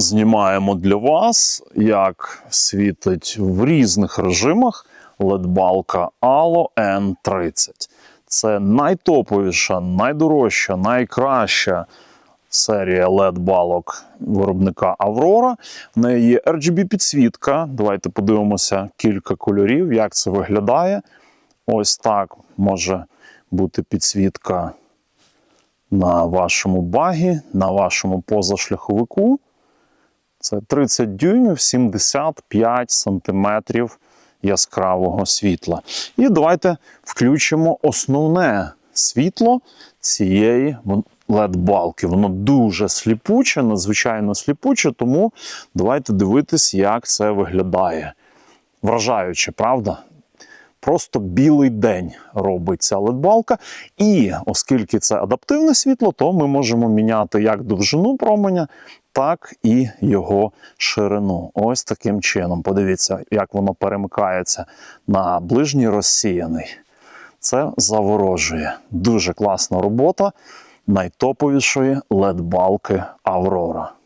знімаємо для вас, як світить в різних режимах LED-балка Alo N30. Це найтоповіша, найдорожча, найкраща серія LED-балок виробника Aurora. В неї є RGB-підсвітка. Давайте подивимося кілька кольорів, як це виглядає. Ось так може бути підсвітка на вашому багі, на вашому позашляховику. Це 30 дюймів, 75 сантиметрів яскравого світла. І давайте включимо основне світло цієї LED-балки. Воно дуже сліпуче, надзвичайно сліпуче, тому давайте дивитись, як це виглядає. Вражаюче, правда? Просто білий день робить ця LED-балка. І оскільки це адаптивне світло, то ми можемо міняти як довжину променя, так і його ширину. Ось таким чином. Подивіться, як воно перемикається на ближній розсіяний. Це заворожує. Дуже класна робота найтоповішої LED-балки Aurora.